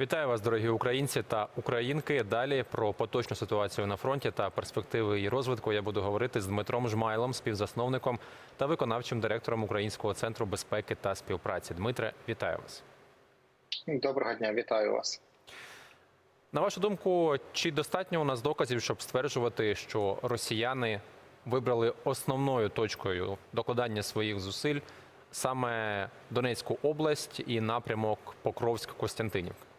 Вітаю вас, дорогі українці та українки. Далі про поточну ситуацію на фронті та перспективи її розвитку я буду говорити з Дмитром Жмайлом, співзасновником та виконавчим директором Українського центру безпеки та співпраці. Дмитре, вітаю вас. Доброго дня, вітаю вас. На вашу думку, чи достатньо у нас доказів, щоб стверджувати, що росіяни вибрали основною точкою докладання своїх зусиль саме Донецьку область і напрямок Покровськ-Костянтинівка?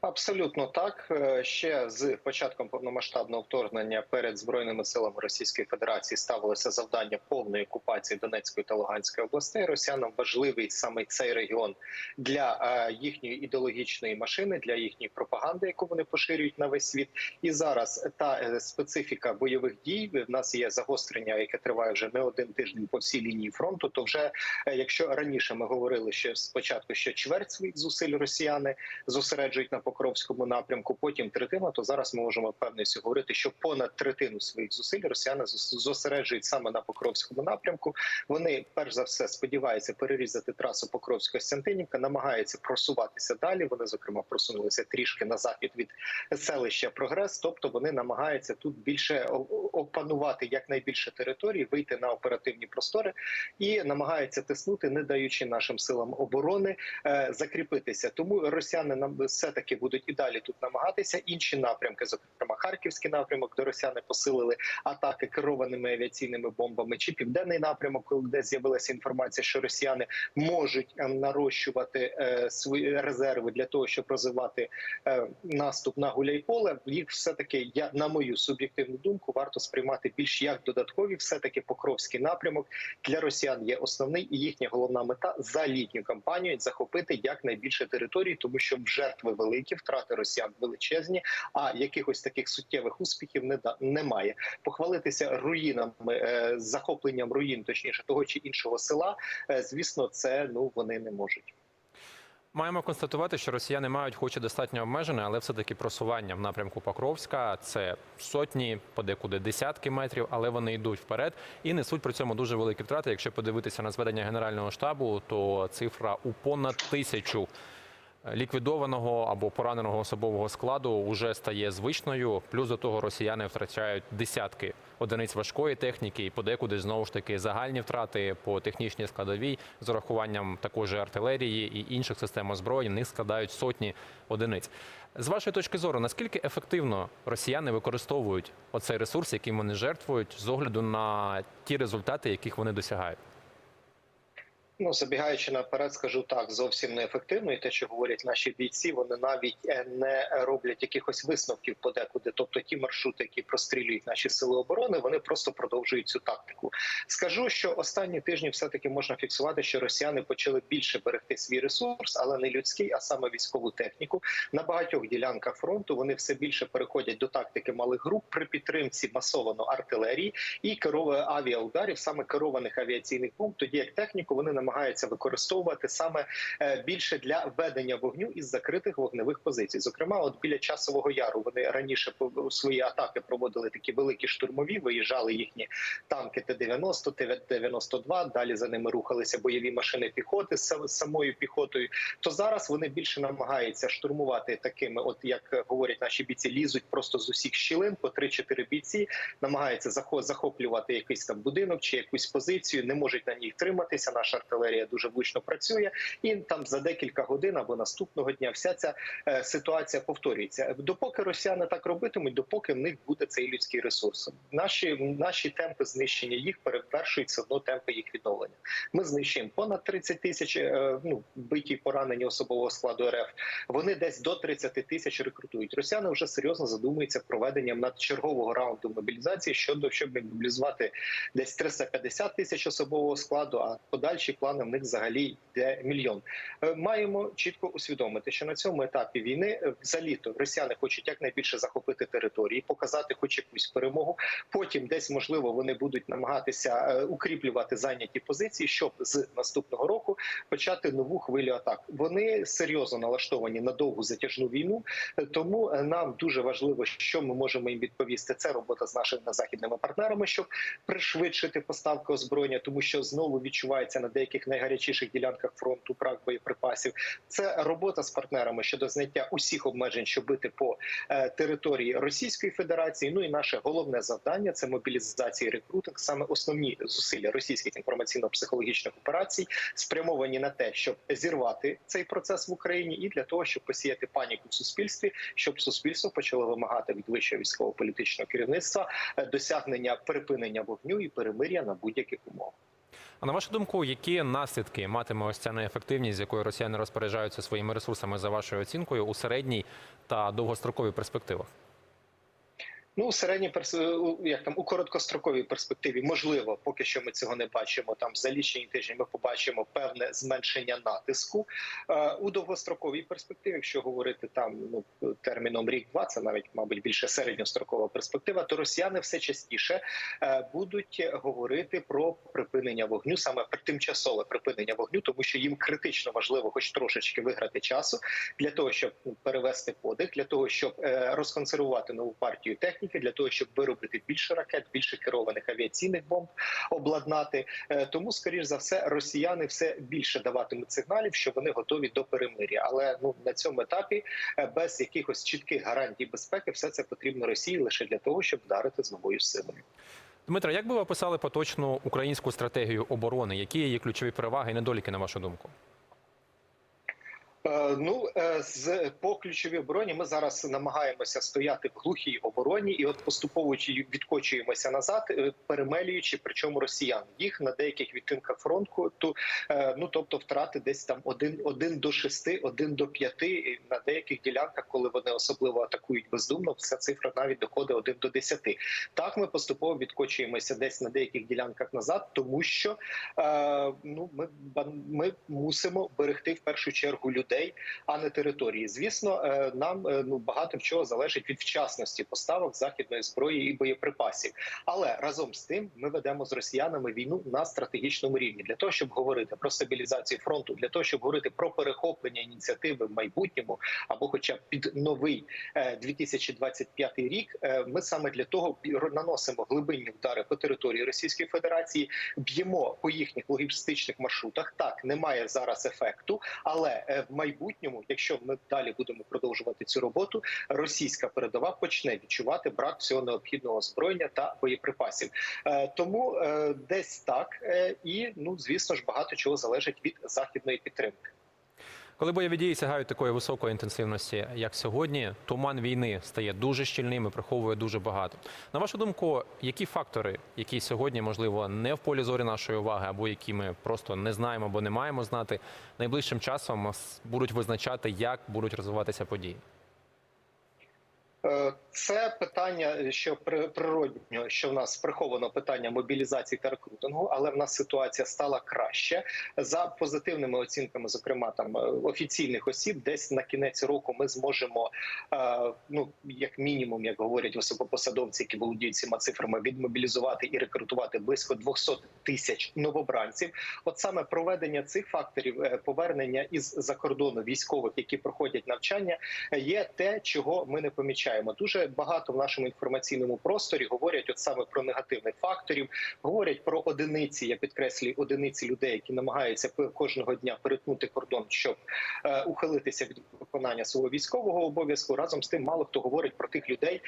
Абсолютно так. Е, Ще з початком повномасштабного вторгнення перед збройними силами Російської Федерації ставилося завдання повної окупації Донецької та Луганської областей. Росіянам важливий саме цей регіон для е, їхньої ідеологічної машини, для їхньої пропаганди, яку вони поширюють на весь світ. І зараз та е, специфіка бойових дій в нас є загострення, яке триває вже не один тиждень по всій лінії фронту. То вже якщо раніше ми говорили, що спочатку що чверть своїх зусиль росіяни зосереджують на Покровському напрямку, потім третина, то зараз ми можемо впевненості говорити, що понад третину своїх зусиль росіяни зос- зосереджують саме на Покровському напрямку. Вони перш за все сподіваються перерізати трасу Покровськ-Костянтинівка, намагаються просуватися далі. Вони зокрема просунулися трішки на захід від селища Прогрес. Тобто вони намагаються тут більше опанувати якнайбільше території, вийти на оперативні простори і намагаються тиснути, не даючи нашим силам оборони е, закріпитися. Тому росіяни нам все таки будуть і далі тут намагатися. Інші напрямки, зокрема харківський напрямок, де росіяни посилили атаки керованими авіаційними бомбами, чи південний напрямок, де з'явилася інформація, що росіяни можуть е, нарощувати е, свої резерви для того, щоб розвивати е, наступ на Гуляйполе. Їх все таки я на мою суб'єктивну думку варто сприймати більш як додаткові. Все таки Покровський напрямок для росіян є основний, і їхня головна мета за літню кампанію захопити якнайбільше територій, тому що жертви великі, втрати росіян величезні. А якихось таких суттєвих успіхів не да немає. Похвалитися руїнами, е, захопленням руїн, точніше того чи іншого села. е, звісно, це ну вони не можуть. Маємо констатувати, що росіяни мають, хоч і достатньо обмежене, але все-таки просування в напрямку Покровська. Це сотні, подекуди десятки метрів, але вони йдуть вперед і несуть при цьому дуже великі втрати. Якщо подивитися на зведення генерального штабу, то цифра у понад тисячу ліквідованого або пораненого особового складу вже стає звичною. Плюс до того росіяни втрачають десятки одиниць важкої техніки і подекуди знову ж таки загальні втрати по технічній складовій з урахуванням також артилерії і інших систем озброєнь. Них складають сотні одиниць. З вашої точки зору, наскільки ефективно росіяни використовують оцей ресурс, яким вони жертвують, з огляду на ті результати, яких вони досягають? Ну, забігаючи наперед, скажу так, зовсім неефективно. І те, що говорять наші бійці, вони навіть е, не роблять якихось висновків подекуди. Тобто ті маршрути, які прострілюють наші сили оборони, вони просто продовжують цю тактику. Скажу, що останні тижні все таки можна фіксувати, що росіяни почали більше берегти свій ресурс, але не людський, а саме військову техніку. На багатьох ділянках фронту вони все більше переходять до тактики малих груп при підтримці масовано артилерії і керової авіаударів, саме керованих авіаційних бомб. Тоді як техніку вони намагаються використовувати саме е, більше для ведення вогню із закритих вогневих позицій. Зокрема, от біля часового яру вони раніше свої атаки проводили такі великі штурмові. Виїжджали їхні танки Т-90, Т-92, Далі за ними рухалися бойові машини піхоти з самою піхотою. То зараз вони більше намагаються штурмувати такими, от як говорять наші бійці, лізуть просто з усіх щілин по 3-4 бійці, намагаються захо- захоплювати якийсь там будинок чи якусь позицію, не можуть на ній триматися. Наша артилерія дуже влучно працює, і там за декілька годин або наступного дня вся ця е, ситуація повторюється. Допоки росіяни так робитимуть, допоки в них буде цей людський ресурс. Наші наші темпи знищення їх перевершують все одно темпи їх відновлення. Ми знищуємо понад 30 тисяч е, ну биті поранені особового складу РФ. Вони десь до 30 тисяч рекрутують. Росіяни вже серйозно задумуються проведенням надчергового раунду мобілізації щодо щоб мобілізувати десь 350 тисяч особового складу. А подальші плани в них взагалі йде мільйон. Е, Маємо чітко усвідомити, що на цьому етапі війни е, за літо росіяни хочуть якнайбільше захопити території, показати хоч якусь перемогу. Потім десь можливо вони будуть намагатися е, укріплювати зайняті позиції, щоб з наступного року почати нову хвилю атак. Вони серйозно налаштовані на довгу затяжну війну. Тому нам дуже важливо, що ми можемо їм відповісти. Це робота з нашими західними партнерами, щоб пришвидшити поставки озброєння, тому що знову відчувається на деяких таких найгарячіших ділянках фронту, брак боєприпасів. Це робота з партнерами щодо зняття усіх обмежень, що бити по е, території Російської Федерації. Ну і наше головне завдання це мобілізація і рекрутинг. Саме основні зусилля російських інформаційно-психологічних операцій спрямовані на те, щоб зірвати цей процес в Україні, і для того, щоб посіяти паніку в суспільстві, щоб суспільство почало вимагати від вищого військово-політичного керівництва е, досягнення припинення вогню і перемир'я на будь-яких умовах. А на вашу думку, які наслідки матиме ось ця неефективність, з якою росіяни розпоряджаються своїми ресурсами за вашою оцінкою у середній та довгостроковій перспективах? Ну, у середній як там у короткостроковій перспективі, можливо, поки що ми цього не бачимо. Там за лічені тижні ми побачимо певне зменшення натиску. Е, у довгостроковій перспективі, якщо говорити там ну терміном рік-два, це навіть мабуть більше середньострокова перспектива, то росіяни все частіше е, будуть говорити про припинення вогню, саме тимчасове припинення вогню, тому що їм критично важливо, хоч трошечки виграти часу для того, щоб ну, перевести подих, для того, щоб е, розконсервувати нову партію техніки, для того, щоб виробити більше ракет, більше керованих авіаційних бомб обладнати. Е, Тому, скоріш за все, росіяни все більше даватимуть сигналів, що вони готові до перемир'я. Але ну на цьому етапі е, без якихось чітких гарантій безпеки, все це потрібно Росії лише для того, щоб вдарити з новою силою. Дмитро, як би ви описали поточну українську стратегію оборони? Які її ключові переваги і недоліки, на вашу думку? Е, Ну е, з по ключовій обороні ми зараз намагаємося стояти в глухій обороні, і от поступово відкочуємося назад, е, перемелюючи, причому росіян їх на деяких відтинках фронту. Е, ну тобто втрати десь там один, один до шести, один до п'яти. На деяких ділянках, коли вони особливо атакують бездумно, вся цифра навіть доходить один до десяти. Так ми поступово відкочуємося десь на деяких ділянках назад, тому що ну ми ми мусимо берегти в першу чергу людей, а не території. Звісно, е, нам е, ну багато в чого залежить від вчасності поставок західної зброї і боєприпасів. Але разом з тим ми ведемо з росіянами війну на стратегічному рівні для того, щоб говорити про стабілізацію фронту, для того, щоб говорити про перехоплення ініціативи в майбутньому, або, хоча б під новий е, 2025 рік, е, ми саме для того наносимо глибинні удари по території Російської Федерації, б'ємо по їхніх логістичних маршрутах. Так немає зараз ефекту, але в майбутньому, якщо ми далі будемо продовжувати цю роботу, російська передова почне відчувати брак всього необхідного озброєння та боєприпасів. Е, Тому е, десь так е, і ну звісно ж багато чого залежить від західної підтримки. Коли бойові дії сягають такої високої інтенсивності, як сьогодні, туман війни стає дуже щільним і приховує дуже багато. На вашу думку, які фактори, які сьогодні, можливо, не в полі зорі нашої уваги, або які ми просто не знаємо або не маємо знати, найближчим часом будуть визначати, як будуть розвиватися події? Е, Це питання, що при- природньо, що в нас приховано питання мобілізації та рекрутингу, але в нас ситуація стала краще за позитивними оцінками, зокрема там е, офіційних осіб. Десь на кінець року ми зможемо, е, ну як мінімум, як говорять високопосадовці, які володіють цими цифрами, відмобілізувати і рекрутувати близько 200 тисяч новобранців. От саме проведення цих факторів, повернення із за кордону військових, які проходять навчання, є те, чого ми не помічаємо. Дуже багато в нашому інформаційному просторі говорять от саме про негативних факторів, говорять про одиниці. Я підкреслюю одиниці людей, які намагаються кожного дня перетнути кордон, щоб е, ухилитися від виконання свого військового обов'язку. Разом з тим, мало хто говорить про тих людей,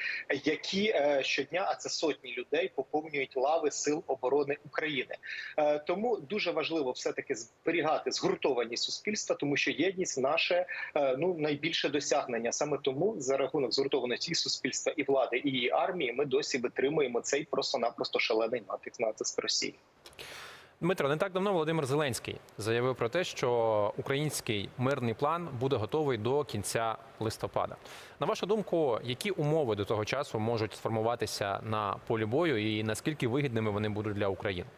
які е, щодня, а це сотні людей, поповнюють лави сил оборони України. Е, Тому дуже важливо все таки зберігати згуртованість суспільства, тому що єдність наше е, ну найбільше досягнення. Саме тому за рахунок згуртованості і суспільства і влади і її армії ми досі витримуємо цей просто-напросто шалений натиск натиск Росії. Дмитро, не так давно Володимир Зеленський заявив про те, що український мирний план буде готовий до кінця листопада. На вашу думку, які умови до того часу можуть сформуватися на полі бою, і наскільки вигідними вони будуть для України?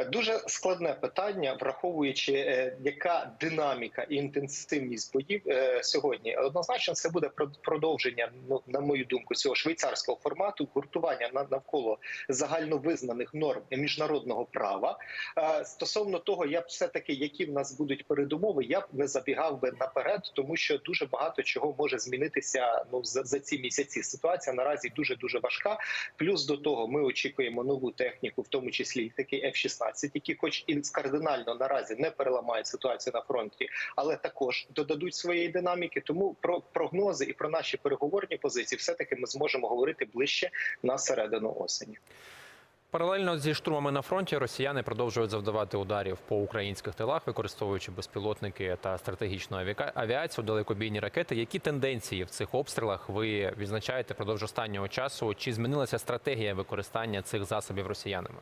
Е, Дуже складне питання, враховуючи, е, яка динаміка і інтенсивність боїв е, сьогодні. Однозначно, це буде про- продовження, ну на мою думку, цього швейцарського формату гуртування на- навколо загальновизнаних норм міжнародного права. Стосовно того, я б все таки, які в нас будуть передумови, я б не забігав би наперед, тому що дуже багато чого може змінитися ну за, за ці місяці. Ситуація наразі дуже дуже важка. Плюс до того, ми очікуємо нову техніку, в тому числі і такий F-16 F-16, які, хоч і кардинально наразі не переламають ситуацію на фронті, але також додадуть своєї динаміки. Тому про прогнози і про наші переговорні позиції, все таки ми зможемо говорити ближче на середину осені. Паралельно зі штурмами на фронті росіяни продовжують завдавати ударів по українських тилах, використовуючи безпілотники та стратегічну авіацію, далекобійні ракети. Які тенденції в цих обстрілах ви відзначаєте продовж останнього часу? Чи змінилася стратегія використання цих засобів росіянами?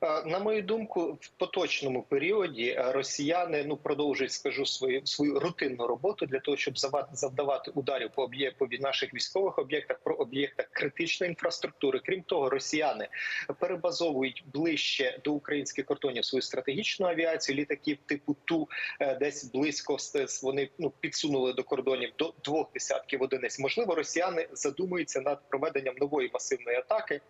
Е, На мою думку, в поточному періоді е, росіяни ну продовжують, скажу свою свою рутинну роботу для того, щоб завдавати ударів по об'є- по наших військових об'єктах, про об'єктах критичної інфраструктури. Крім того, росіяни перебазовують ближче до українських кордонів свою стратегічну авіацію, літаків типу Ту, е, десь близько вони ну підсунули до кордонів до двох десятків одиниць. Можливо, росіяни задумуються над проведенням нової масивної атаки.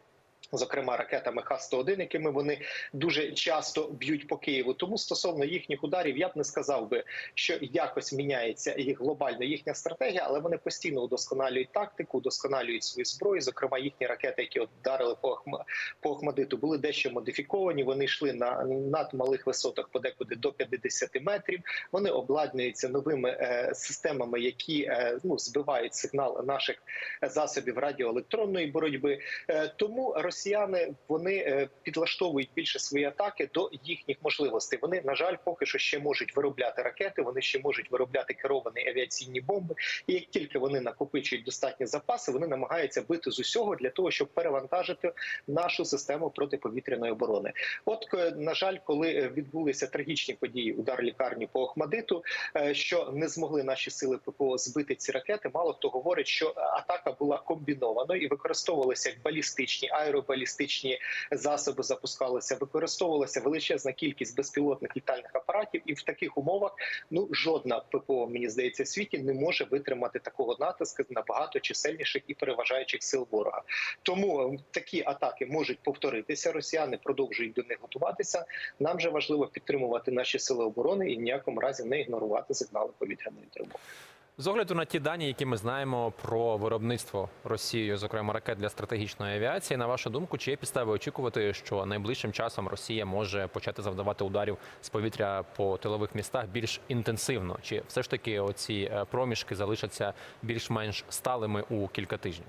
Зокрема, ракетами Х-101, якими вони дуже часто б'ють по Києву. Тому стосовно їхніх ударів, я б не сказав би, що якось міняється їх глобально їхня стратегія, але вони постійно удосконалюють тактику, удосконалюють свої зброї. Зокрема, їхні ракети, які вдарили по по Ахмадиту, були дещо модифіковані. Вони йшли на надмалих висотах, подекуди до 50 метрів. Вони обладнуються новими е, системами, які е, ну збивають сигнал наших засобів радіоелектронної боротьби. Е, Тому росіяни вони е, підлаштовують більше свої атаки до їхніх можливостей. Вони на жаль, поки що ще можуть виробляти ракети. Вони ще можуть виробляти керовані авіаційні бомби. І як тільки вони накопичують достатні запаси, вони намагаються бити з усього для того, щоб перевантажити нашу систему протиповітряної оборони. От е, на жаль, коли е, відбулися трагічні події, удар лікарні по Охмадиту, що не змогли наші сили ППО збити ці ракети. Мало хто говорить, що атака була комбінованою і використовувалися як балістичні, аеробалістичні засоби запускалися. Використовувалася величезна кількість безпілотних літальних апаратів, і в таких умовах ну жодна ППО, мені здається, в світі не може витримати такого натиску на багато чисельніших і переважаючих сил ворога. Тому е, такі атаки можуть повторитися. Росіяни продовжують до них готуватися. Нам же важливо підтримувати наші сили оборони і в ніякому разі не ігнорувати сигнали повітряної тривоги. З огляду на ті дані, які ми знаємо про виробництво Росією, зокрема ракет для стратегічної авіації, на вашу думку, чи є підстави очікувати, що найближчим часом Росія може почати завдавати ударів з повітря по тилових містах більш інтенсивно? Чи все ж таки оці е, проміжки залишаться більш-менш сталими у кілька тижнів?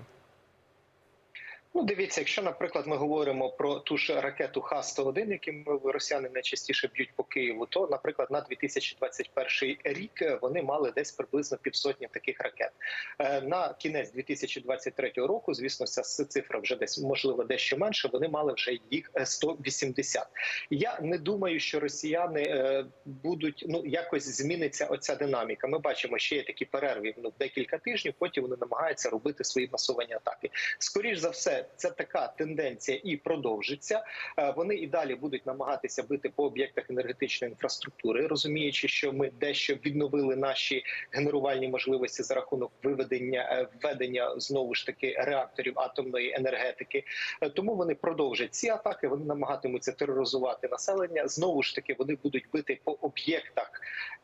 Ну, дивіться, якщо, наприклад, ми говоримо про ту ж ракету Х-101, якими росіяни найчастіше б'ють по Києву, то, наприклад, на 2021 рік вони мали десь приблизно півсотні таких ракет. Е, На кінець 2023 року, звісно, ця цифра вже десь можливо дещо менше. Вони мали вже їх е, 180. Я не думаю, що росіяни е, будуть ну якось зміниться оця динаміка. Ми бачимо, що є такі перерви ну, декілька тижнів. Потім вони намагаються робити свої масовані атаки. Скоріш за все, це така тенденція і продовжиться. Е, Вони і далі будуть намагатися бити по об'єктах енергетичної інфраструктури, розуміючи, що ми дещо відновили наші генерувальні можливості за рахунок виведення е, введення знову ж таки реакторів атомної енергетики. Е, Тому вони продовжать ці атаки. Вони намагатимуться тероризувати населення. Знову ж таки, вони будуть бити по об'єктах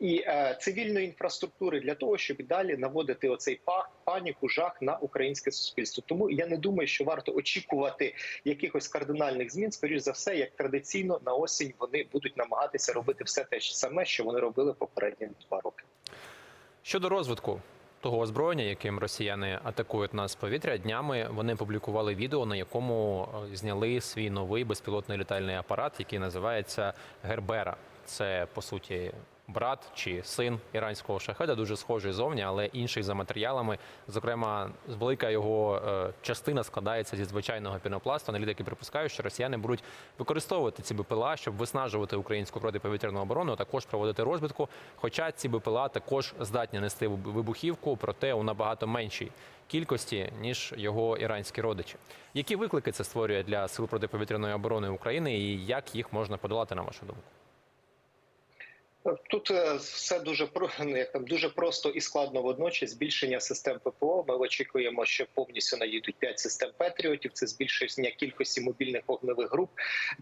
і цивільної інфраструктури для того, щоб і далі наводити оцей пах, паніку, жах на українське суспільство. Тому я не думаю, що варто очікувати якихось кардинальних змін. Скоріш за все, як традиційно на осінь вони будуть намагатися робити все те ж саме, що вони робили попередні два роки. Щодо розвитку того озброєння, яким росіяни атакують нас повітря, днями вони публікували відео, на якому е, зняли свій новий безпілотний літальний апарат, який називається Гербера. Це по суті брат чи син іранського шахеда, дуже схожий зовні, але інший за матеріалами. Зокрема, велика його е, частина складається зі звичайного пінопласту. Аналітики припускають, що росіяни будуть використовувати ці БПЛА, щоб виснажувати українську протиповітряну оборону, а також проводити розвідку. Хоча ці БПЛА також здатні нести вибухівку, проте у набагато меншій кількості ніж його іранські родичі. Які виклики це створює для сил протиповітряної оборони України, і як їх можна подолати, на вашу думку? Тут е, все дуже ну, як там дуже просто і складно водночас. Збільшення систем ППО. Ми очікуємо, що повністю наїдуть 5 систем Петріотів. Це збільшення кількості мобільних вогневих груп,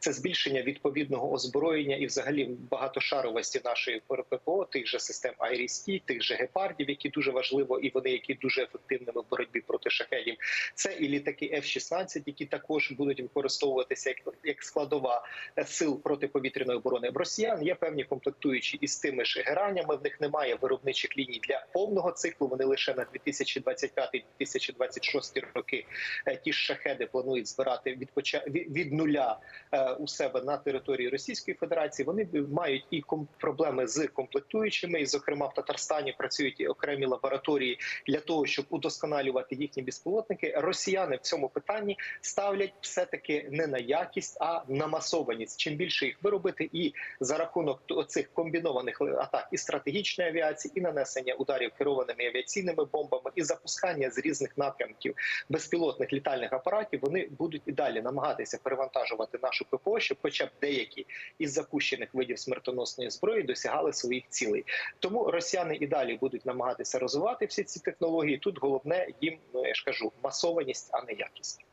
це збільшення відповідного озброєння і, взагалі, багатошаровості нашої ППО, тих же систем Айрісті, тих же гепардів, які дуже важливо, і вони які дуже ефективними в боротьбі проти шахедів. Це і літаки F-16, які також будуть використовуватися як, як складова е, сил протиповітряної оборони. В росіян є певні комплектуючі із тими ж геранями. В них немає виробничих ліній для повного циклу. Вони лише на 2025-2026 роки е, ті ж шахеди планують збирати від від нуля е, у себе на території Російської Федерації. Вони мають і проблеми з комплектуючими, і зокрема в Татарстані працюють окремі лабораторії для того, щоб удосконалювати їхні безпілотники. Росіяни в цьому питанні ставлять все таки не на якість, а на масованість. Чим більше їх виробити, і за рахунок цих комбінованих атак і стратегічної авіації, і нанесення ударів керованими авіаційними бомбами, і запускання з різних напрямків безпілотних літальних апаратів, вони будуть і далі намагатися перевантажувати нашу ППО, щоб, хоча б деякі із запущених видів смертоносної зброї досягали своїх цілей. Тому росіяни і далі будуть намагатися розвивати всі ці технології. Тут головне їм, ну я ж кажу, масованість, а не якість.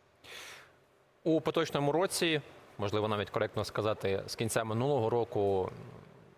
У поточному році, можливо, навіть коректно сказати, з кінця минулого року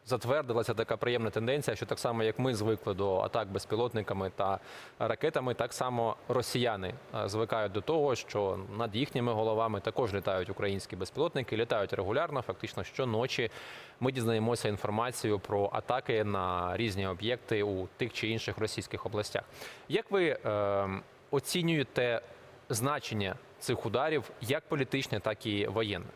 затвердилася така приємна тенденція, що так само, як ми звикли до атак безпілотниками та ракетами, так само росіяни е, звикають до того, що над їхніми головами також літають українські безпілотники, літають регулярно. Фактично щоночі ми дізнаємося інформацію про атаки на різні об'єкти у тих чи інших російських областях. Як ви е, оцінюєте значення цих ударів, як політичне, так і воєнне?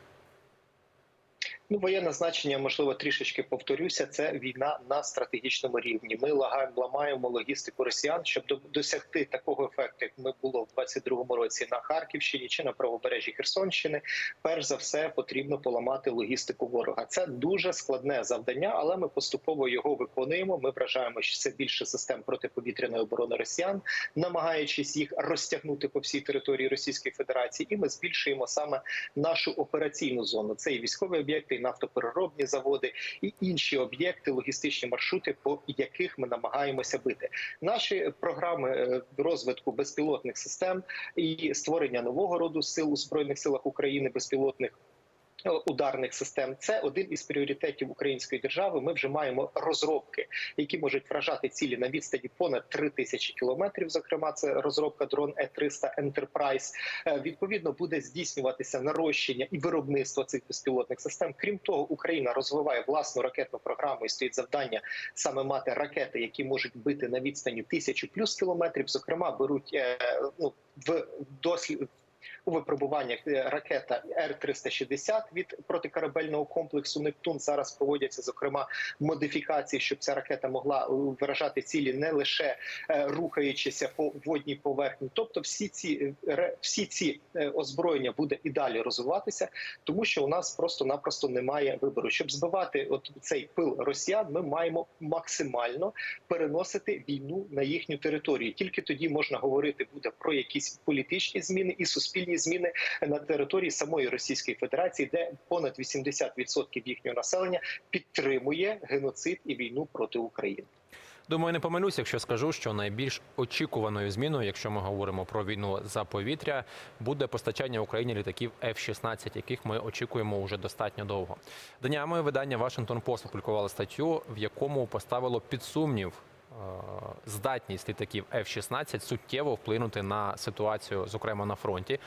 Ну, воєнне значення, можливо, трішечки повторюся. Це війна на стратегічному рівні. Ми лагаємо, ламаємо логістику росіян, щоб до- досягти такого ефекту, як ми було в 22-му році на Харківщині чи на правобережжі Херсонщини. Перш за все потрібно поламати логістику ворога. Це дуже складне завдання, але ми поступово його виконуємо. Ми вражаємо що це більше систем протиповітряної оборони росіян, намагаючись їх розтягнути по всій території Російської Федерації, і ми збільшуємо саме нашу операційну зону. Це і військові об'єкти, і нафтопереробні заводи, і інші об'єкти, логістичні маршрути, по яких ми намагаємося бити. Наші програми е, розвитку безпілотних систем і створення нового роду сил у збройних силах України безпілотних. Е, Ударних систем це один із пріоритетів української держави. Ми вже маємо розробки, які можуть вражати цілі на відстані понад 3 тисячі кілометрів. Зокрема, це розробка дрон Е-300 Enterprise. Е, Відповідно, буде здійснюватися нарощення і виробництво цих безпілотних систем. Крім того, Україна розвиває власну ракетну програму і стоїть завдання саме мати ракети, які можуть бити на відстані тисячу плюс кілометрів. Зокрема, беруть е, ну в дослід. У випробуваннях е, ракета Р-360 від протикорабельного комплексу Нептун зараз проводяться зокрема модифікації, щоб ця ракета могла е, виражати цілі не лише е, рухаючися по водній поверхні. Тобто, всі ці всі ці озброєння буде і далі розвиватися, тому що у нас просто-напросто немає вибору. Щоб збивати от цей пил росіян, ми маємо максимально переносити війну на їхню територію. Тільки тоді можна говорити буде про якісь політичні зміни і суспільні зміни на території самої Російської Федерації, де понад 80% їхнього населення підтримує геноцид і війну проти України. Думаю, не помилюсь, якщо скажу, що найбільш очікуваною зміною, якщо ми говоримо про війну за повітря, буде постачання Україні літаків F-16, яких ми очікуємо уже достатньо довго. Днями видання Washington Post опублікувало статтю, в якому поставило під сумнів е, здатність літаків F-16 суттєво вплинути на ситуацію, зокрема на фронті.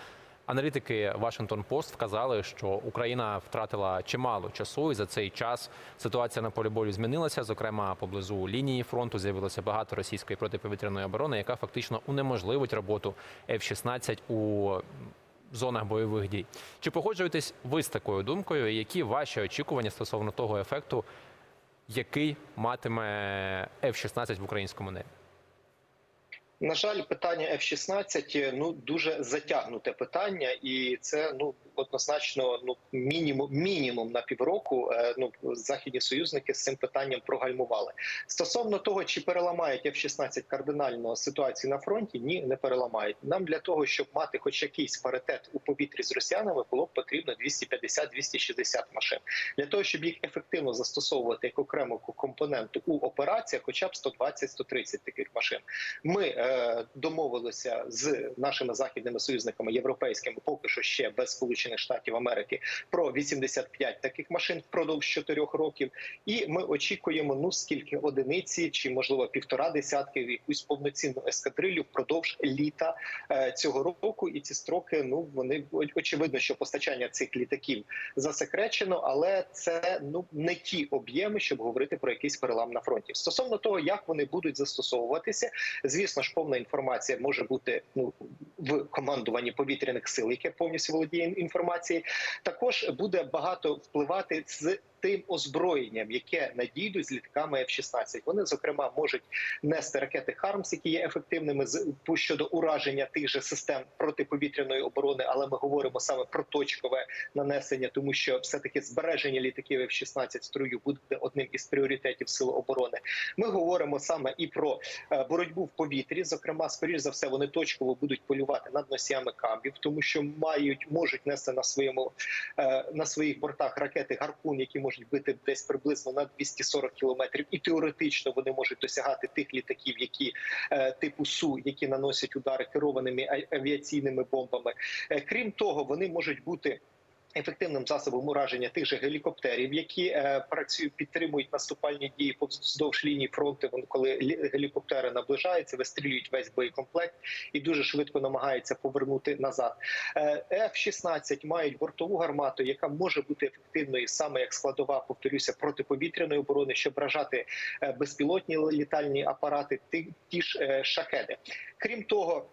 Аналітики Washington Post вказали, що Україна втратила чимало часу, і за цей час ситуація на полі бою змінилася. Зокрема, поблизу лінії фронту з'явилося багато російської протиповітряної оборони, яка фактично унеможливить роботу F-16 у зонах бойових дій. Чи погоджуєтесь ви з такою думкою? Які ваші очікування стосовно того ефекту, який матиме F-16 в українському небі? На жаль, питання F-16, ну дуже затягнуте питання, і це ну однозначно ну мінімум мінімум на півроку. е, Ну західні союзники з цим питанням прогальмували. Стосовно того, чи переламають F-16 кардинально ситуацію на фронті, ні, не переламають. Нам для того, щоб мати хоч якийсь паритет у повітрі з росіянами, було б потрібно 250-260 машин. Для того щоб їх ефективно застосовувати як окрему компоненту у операціях, хоча б 120-130 таких машин. Ми е, домовилися з нашими західними союзниками європейськими, поки що ще без Сполучених Штатів Америки, про 85 таких машин впродовж 4 років. І ми очікуємо ну скільки одиниці, чи можливо півтора десятки якусь повноцінну ескадрилю впродовж літа е, цього року. І ці строки ну вони очевидно, що постачання цих літаків засекречено, але це ну не ті об'єми, щоб говорити про якийсь перелам на фронті. Стосовно того, як вони будуть застосовуватися, звісно ж, повна інформація може бути ну в командуванні повітряних сил, яке повністю володіє інформацією. Також буде багато впливати з. Тим озброєнням, яке надійдуть з літаками F-16. вони зокрема можуть нести ракети Хармс, які є ефективними щодо ураження тих же систем протиповітряної оборони. Але ми говоримо саме про точкове нанесення, тому що все таки збереження літаків F-16 в строю буде одним із пріоритетів сил оборони. Ми говоримо саме і про е, боротьбу в повітрі. Зокрема, скоріш за все, вони точково будуть полювати над носіями кабів, тому що мають можуть нести на своєму е, на своїх бортах ракети гарпун, які можуть бити десь приблизно на 240 кілометрів, і теоретично вони можуть досягати тих літаків, які е, типу су, які наносять удари керованими авіаційними бомбами. Е, Крім того, вони можуть бути. Ефективним засобом ураження тих же гелікоптерів, які е, працюють, підтримують наступальні дії вздовж лінії фронту. Вони коли лі- гелікоптери наближаються, вистрілюють весь боєкомплект і дуже швидко намагаються повернути назад. Е, F-16 мають бортову гармату, яка може бути ефективною саме як складова, повторюся, протиповітряної оборони, щоб вражати е, безпілотні літальні апарати, ті, ж е, шахеди. Крім того.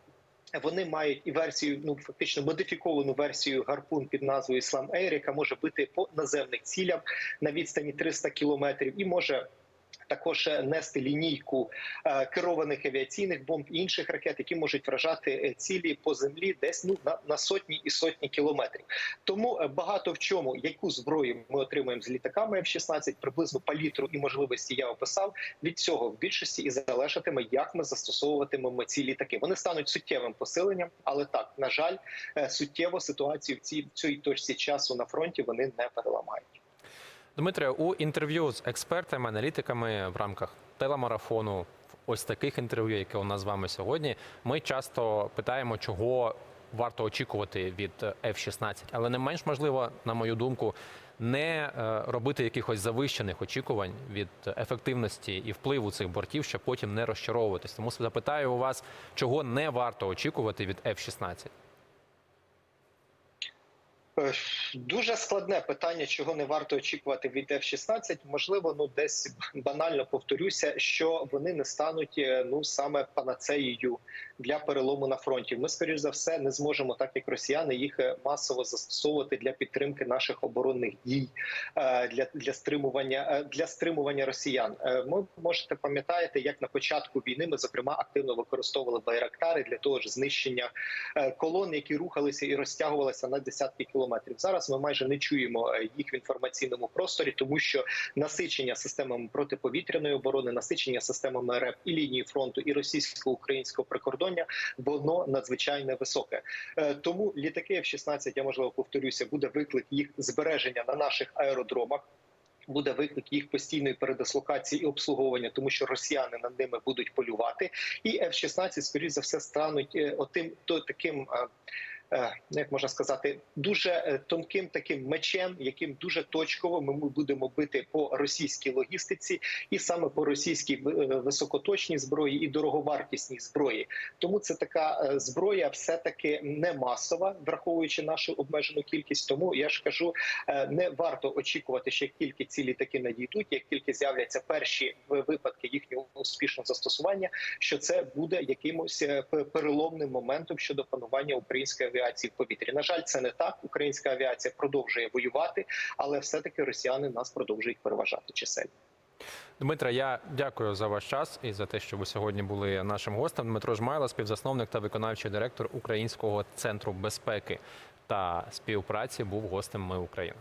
Вони мають і версію, ну фактично модифіковану версію гарпун під назвою Іслам Ейр, яка може бити по наземних цілях на відстані 300 кілометрів, і може також е, нести лінійку е, керованих авіаційних бомб інших ракет, які можуть вражати е, цілі по землі десь ну на, на сотні і сотні кілометрів. Тому багато в чому, яку зброю ми отримуємо з літаками F-16, приблизно палітру і можливості я описав. Від цього в більшості і залежатиме, як ми застосовуватимемо ці літаки. Вони стануть суттєвим посиленням, але так на жаль, суттєво ситуацію в цій в цій точці часу на фронті вони не переламають. Дмитре, у інтерв'ю з експертами, аналітиками в рамках телемарафону, ось таких інтерв'ю, яке у нас з вами сьогодні, ми часто питаємо, чого варто очікувати від F-16. Але не менш можливо, на мою думку, не е, робити якихось завищених очікувань від ефективності і впливу цих бортів, щоб потім не розчаровуватись. Тому запитаю у вас, чого не варто очікувати від F-16. Е, Дуже складне питання, чого не варто очікувати від F-16. Можливо, ну десь банально повторюся, що вони не стануть е, ну саме панацеєю для перелому на фронті. Ми, скоріш за все, не зможемо, так як росіяни, їх е, масово застосовувати для підтримки наших оборонних дій, е, для для стримування е, для стримування росіян. Ми можете пам'ятаєте, як на початку війни ми зокрема активно використовували байрактари для того ж знищення колон, які рухалися і розтягувалися на десятки кілометрів. Зараз ми майже не чуємо їх в інформаційному просторі, тому що насичення системами протиповітряної оборони, насичення системами РЕП і лінії фронту, і російсько-українського прикордоння, воно надзвичайно високе. Е, Тому літаки F-16, я можливо повторюся, буде виклик їх збереження на наших аеродромах. Буде виклик їх постійної передислокації і обслуговування, тому що росіяни над ними будуть полювати, і F-16, скоріш за все, стануть е, отим то таким. Е, Як можна сказати, дуже е, тонким таким мечем, яким дуже точково ми будемо бити по російській логістиці, і саме по російській е, високоточній зброї і дороговартісній зброї. Тому це така зброя, все таки не масова, враховуючи нашу обмежену кількість. Тому я ж кажу, не варто очікувати, що тільки ці літаки надійдуть, як тільки з'являться перші випадки їхнього успішного застосування, що це буде якимось переломним моментом щодо панування української авіації в повітрі. На жаль, це не так. Українська авіація продовжує воювати, але все таки росіяни нас продовжують переважати чисельно. Дмитра, я дякую за ваш час і за те, що ви сьогодні були нашим гостем. Дмитро Жмайло, співзасновник та виконавчий директор Українського центру безпеки та співпраці, був гостем Ми Україна.